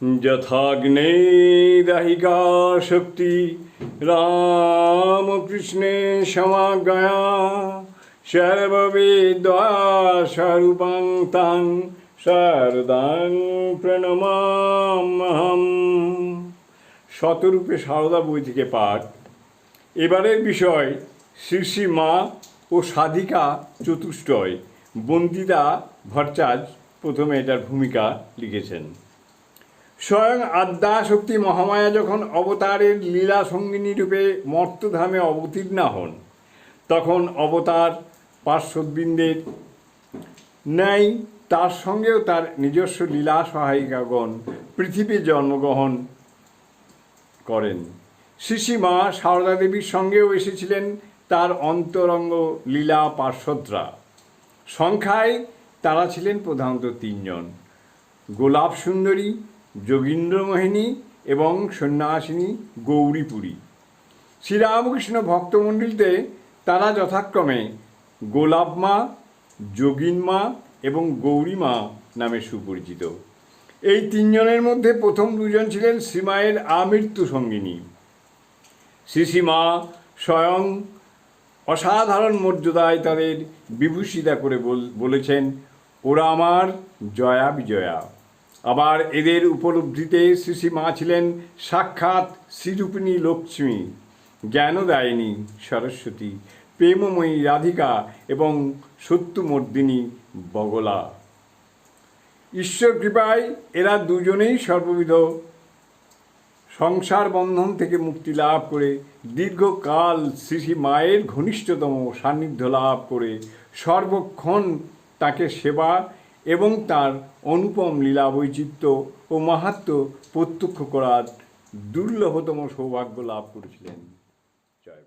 যথাগ্নে দাহিকা শক্তি, রামকৃষ্ণে সমাগয়া সর্ববেদ্বাস্বরূপাং তাং শারদাং প্রণমামহম শতরূপে সারদা বই থেকে পাঠ। এবারের বিষয় শ্রী মা ও সাধিকা চতুষ্টয়, বন্দিতা ভট্টাচার্য প্রথমে এটার ভূমিকা লিখেছেন। স্বয়ং আদ্যা শক্তি মহামায়া যখন অবতারের লীলা সঙ্গিনী রূপে মর্তধামে অবতীর্ণা হন, তখন অবতার পার্শ্ববৃন্দের ন্যায় তার সঙ্গেও তার নিজস্ব লীলা সহায়িকাগণ পৃথিবী জন্মগ্রহণ করেন। শ্রী মা সারদা দেবীর সঙ্গেও এসেছিলেন তার অন্তরঙ্গ লীলা পার্শ্বদরা সংখ্যায় তারা ছিলেন প্রধানত তিনজন। গোলাপ সুন্দরী যোগীন্দ্রমোহিনী এবং সন্ন্যাসিনী গৌরীপুরী। শ্রীরামকৃষ্ণ ভক্তমণ্ডলীতে তারা যথাক্রমে গোলাপ মা যোগিন মা এবং গৌরী মা নামে সুপরিচিত। এই তিনজনের মধ্যে প্রথম দুজন ছিলেন শ্রীমায়ের আমৃত্যু সঙ্গিনী। শ্রী শ্রীমা স্বয়ং অসাধারণ মর্যাদায় তাদের বিভূষিতা করে বল- বলেছেন, ওরা আমার জয়া বিজয়া। আবার এদের উপলব্ধিতে শ্রী শ্রী মা ছিলেন সাক্ষাৎ শ্রীরূপিণী লক্ষ্মী। জ্ঞানদায়িনী সরস্বতী, প্রেমময়ী রাধিকা এবং সত্যমর্দিনী বগলা। ঈশ্বর কৃপায় এরা দুজনেই সর্ববিধ। সংসার বন্ধন থেকে মুক্তি লাভ করে দীর্ঘকাল শ্রী মায়ের ঘনিষ্ঠতম সান্নিধ্য লাভ করে সর্বক্ষণ তাকে সেবা এবং তার অনুপম লীলা বৈচিত্র্য ও মাহাত্ম প্রত্যক্ষ করার দুর্লভতম সৌভাগ্য লাভ করেছিলেন। জয়